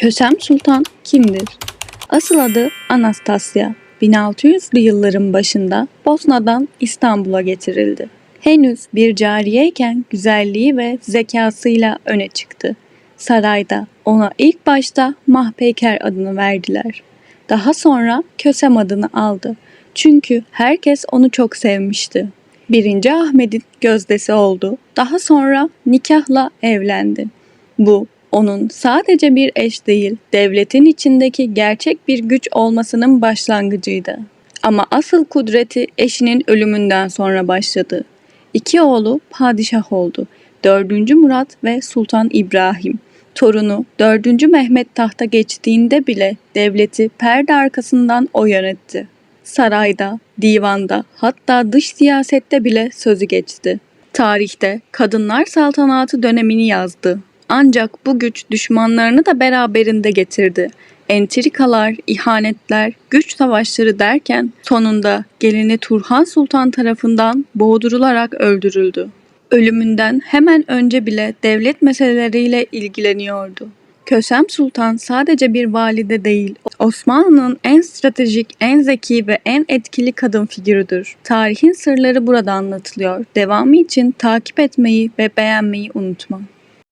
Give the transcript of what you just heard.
Kösem Sultan kimdir? Asıl adı Anastasya. 1600'lü yılların başında Bosna'dan İstanbul'a getirildi. Henüz bir cariyeyken güzelliği ve zekasıyla öne çıktı. Sarayda ona ilk başta Mahpeyker adını verdiler. Daha sonra Kösem adını aldı. Çünkü herkes onu çok sevmişti. Birinci Ahmet'in gözdesi oldu. Daha sonra nikahla evlendi. Bu onun sadece bir eş değil, devletin içindeki gerçek bir güç olmasının başlangıcıydı. Ama asıl kudreti eşinin ölümünden sonra başladı. İki oğlu padişah oldu. 4. Murat ve Sultan İbrahim. Torunu 4. Mehmet tahta geçtiğinde bile devleti perde arkasından o yönetti. Sarayda, divanda, hatta dış siyasette bile sözü geçti. Tarihte kadınlar saltanatı dönemini yazdı. Ancak bu güç düşmanlarını da beraberinde getirdi. Entrikalar, ihanetler, güç savaşları derken sonunda gelini Turhan Sultan tarafından boğdurularak öldürüldü. Ölümünden hemen önce bile devlet meseleleriyle ilgileniyordu. Kösem Sultan sadece bir valide değil, Osmanlı'nın en stratejik, en zeki ve en etkili kadın figürüdür. Tarihin sırları burada anlatılıyor. Devamı için takip etmeyi ve beğenmeyi unutma.